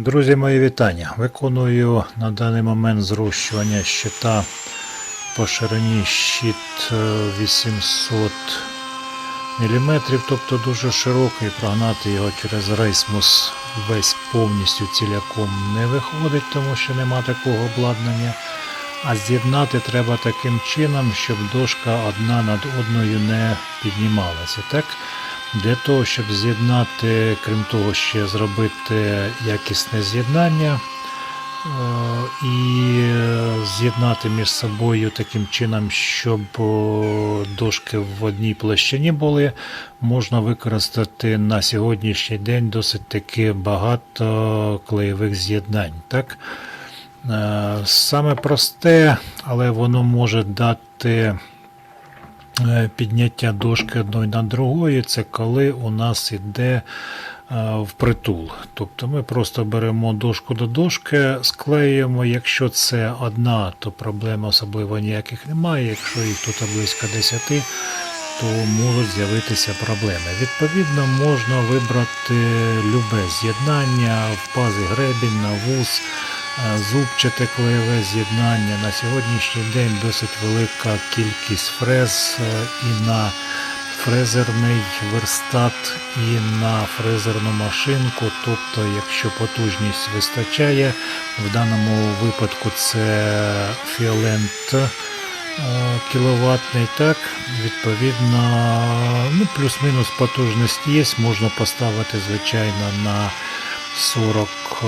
Друзі, мої вітання. Виконую на даний момент зрощування щита по ширині щит е, 800 мм, тобто дуже широкий. Прогнати його через рейсмус весь повністю ціляком не виходить, тому що нема такого обладнання. А з'єднати треба таким чином, щоб дошка одна над одною не піднімалася. Так? Для того, щоб з'єднати, крім того, ще зробити якісне з'єднання е, і з'єднати між собою таким чином, щоб дошки в одній площині були, можна використати на сьогоднішній день досить таки багато клеєвих з'єднань. Так? Е, Саме просте, але воно може дати підняття дошки одної над другою, це коли у нас іде е, впритул. Тобто ми просто беремо дошку до дошки, склеюємо. Якщо це одна, то проблем особливо ніяких немає. Якщо їх тут близько 10, то можуть з'явитися проблеми. Відповідно, можна вибрати любе з'єднання в пази гребінь, на вуз, е, зубчате клеєве з'єднання. На сьогоднішній день досить велика кількість фрез е, і на фрезерний верстат, і на фрезерну машинку. Тобто, якщо потужність вистачає, в даному випадку це фіолент е, кіловатний, так, відповідно, ну, плюс-мінус потужність є, можна поставити, звичайно, на 40 е,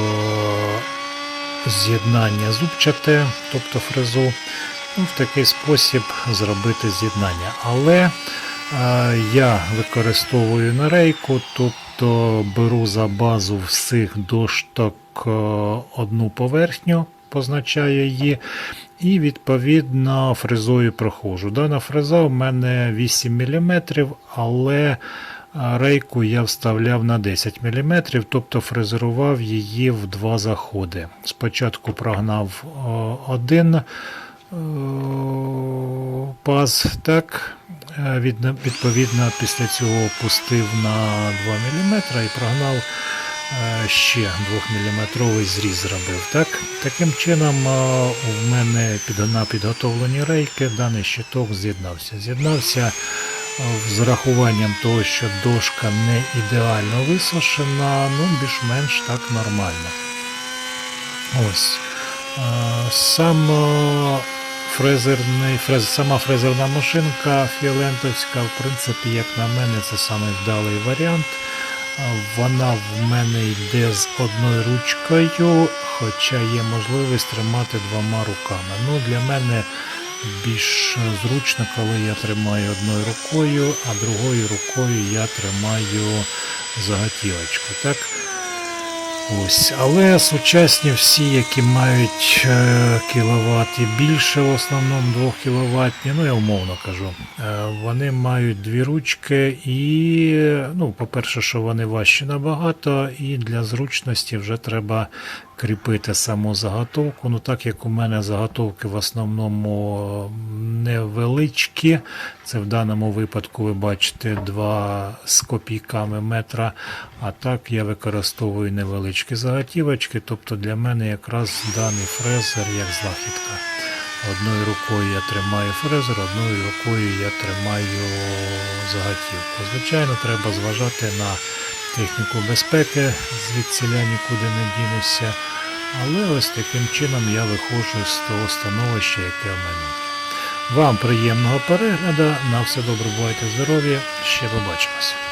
з'єднання зубчате, тобто фрезу. Ну, в такий спосіб зробити з'єднання. Але е, я використовую на рейку, тобто беру за базу всіх дошток е, одну поверхню, позначаю її, і відповідно фрезою проходжу. Дана фреза в мене 8 мм, але а рейку я вставляв на 10 мм, тобто фрезерував її в два заходи. Спочатку прогнав один е, паз, так, е, відповідно, після цього опустив на 2 мм і прогнав е, ще 2-мм зріз зробив. Так? Таким чином, в мене на підготовлені рейки даний щиток з'єднався. З'єднався з урахуванням того, що дошка не ідеально висушена, ну більш-менш так нормально. Ось. Сам фрезерний, фрез, сама фрезерна машинка фіолентовська, в принципі, як на мене, це саме вдалий варіант. Вона в мене йде з одною ручкою, хоча є можливість тримати двома руками. Ну, Для мене більш зручно, коли я тримаю одною рукою, а другою рукою я тримаю заготілочку. Так? Ось, але сучасні всі, які мають е, кіловат і більше, в основному 2 кВт, ну я умовно кажу, е, вони мають дві ручки і, ну, по-перше, що вони важчі набагато, і для зручності вже треба кріпити саму заготовку. Ну, так як у мене заготовки в основному невеличкі, це в даному випадку ви бачите 2 з копійками метра, а так я використовую невеличкі заготівочки, тобто для мене якраз даний фрезер як знахідка. Одною рукою я тримаю фрезер, одною рукою я тримаю заготівку. Звичайно, треба зважати на техніку безпеки, звідсіля нікуди не дінуся. Але ось таким чином я виходжу з того становища, яке в мене. Вам приємного перегляду, на все добре, бувайте здорові, ще побачимося.